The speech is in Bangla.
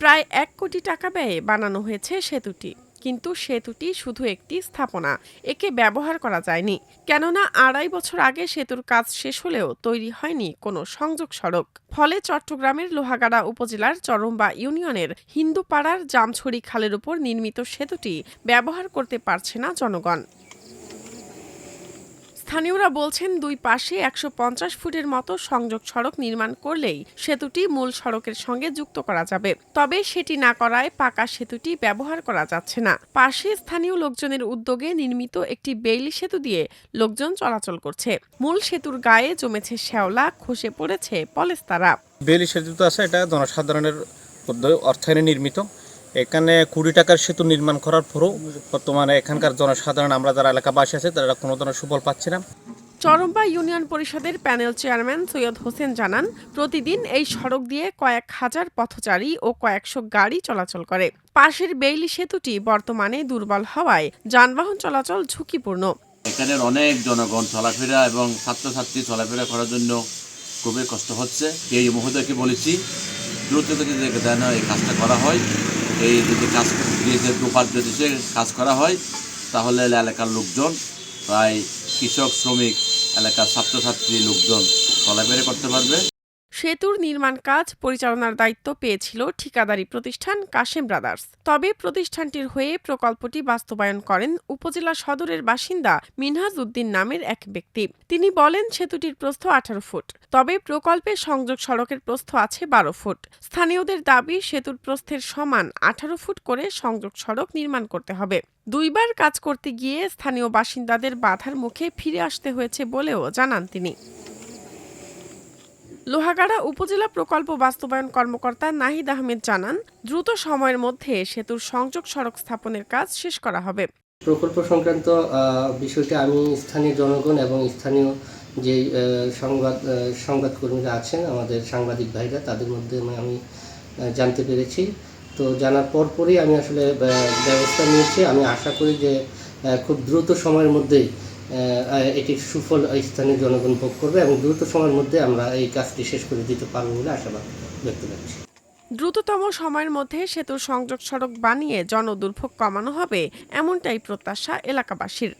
প্রায় এক কোটি টাকা ব্যয়ে বানানো হয়েছে সেতুটি। কিন্তু সেতুটি শুধু একটি স্থাপনা। একে ব্যবহার করা যায়নি। কেননা আড়াই বছর আগে সেতুর কাজ শেষ হলেও তৈরি হয়নি কোনো সংযোগ সড়ক। ফলে চট্টগ্রামের লোহাগাড়া উপজেলার চরম্বা ইউনিয়নের হিন্দুপাড়ার জামছড়ি খালের উপর নির্মিত সেতুটি ব্যবহার করতে পারছে না জনগণ। স্থানীয়রা বলছেন দুই পাশে একশো পঞ্চাশ ফুটের মতো সংযোগ সড়ক নির্মাণ করলেই সেতুটি মূল সড়কের সঙ্গে যুক্ত করা যাবে। তবে সেটি না করায় পাকা সেতুটি ব্যবহার করা যাচ্ছে না। পাশে স্থানীয় লোকজনের উদ্যোগে নির্মিত একটি বেইলি সেতু দিয়ে লোকজন চলাচল করছে। মূল সেতুর গায়ে জমেছে শ্যাওলা, খসে পড়েছে পলেস্তারা। বেলি সেতু তো আছে, এটা জনসাধারণের অর্থায়নে নির্মিত। এখানে কুড়ি টাকার সেতু নির্মাণ করার পরও বর্তমানে এখানকার জনসাধারণ আমরা যারা এলাকাবাসী আছে তারা কোনো ধরনের সুফল পাচ্ছি না। চরম্বা ইউনিয়ন পরিষদের প্যানেল চেয়ারম্যান সৈয়দ হোসেন জানান প্রতিদিন এই সড়ক দিয়ে কয়েক হাজার পথচারী ও কয়েকশো গাড়ি চলাচল করে। পাশের বেইলি সেতুটি বর্তমানে দুর্বল হওয়ায় যানবাহন চলাচল ঝুঁকিপূর্ণ। এখানের অনেক জনগণ চলাফেরা এবং ছাত্রছাত্রী চলাফেরা করার জন্য খুবই কষ্ট হচ্ছে। এই মহোদয়কে বলেছি দ্রুত যদি দেখে দেয় না এই কাজটা করা হয়। এই যদি কাজ ব্রিজের দুপার যদি কাজ করা হয়, তাহলে এলাকার লোকজন, প্রায় কৃষক, শ্রমিক, এলাকার ছাত্রছাত্রী লোকজন চলাফেরা করতে পারবে। সেতুর নির্মাণ কাজ পরিচালনার দায়িত্ব পেয়েছিল ঠিকাদারি প্রতিষ্ঠান কাশেম ব্রাদার্স। তবে প্রতিষ্ঠানটির হয়ে প্রকল্পটি বাস্তবায়ন করেন উপজেলা সদরের বাসিন্দা মিনহাজ উদ্দিন নামের এক ব্যক্তি। তিনি বলেন, সেতুটির প্রস্থ আঠারো ফুট, তবে প্রকল্পে সংযোগ সড়কের প্রস্থ আছে বারো ফুট। স্থানীয়দের দাবি, সেতুর প্রস্থের সমান আঠারো ফুট করে সংযোগ সড়ক নির্মাণ করতে হবে। দুইবার কাজ করতে গিয়ে স্থানীয় বাসিন্দাদের বাধার মুখে ফিরে আসতে হয়েছে বলেও জানান তিনি। লোহাগাড়া উপজেলা প্রকল্প বাস্তবায়ন কর্মকর্তা নাহিদ আহমেদ জানান, দ্রুত সময়ের মধ্যে সেতুর সংযোগ সড়ক স্থাপনের কাজ শেষ করা হবে। প্রকল্প সংক্রান্ত বিষয়টি আমি স্থানীয় জনগণ এবং স্থানীয় যে সংবাদ সংবাদকর্মীরা আছেন, আমাদের সাংবাদিক ভাইরা, তাদের মধ্যে আমি- জানতে পেরেছি। তো জানার পরপরই আমি আসলে ব্যবস্থা নিয়েছি। আমি আশা করি যে খুব দ্রুত সময়ের মধ্যেই এটির সুফল স্থানীয় জনগণ ভোগ করবে এবং দ্রুত সময়ের মধ্যে আমরা এই কাজটি শেষ করে দিতে পারব বলে আশাবাদ ব্যক্ত করছি। দ্রুততম সময়ের মধ্যে সেতুর সংযোগ সড়ক বানিয়ে জনদুর্ভোগ কমানো হবে, এমনটাই প্রত্যাশা এলাকাবাসীর।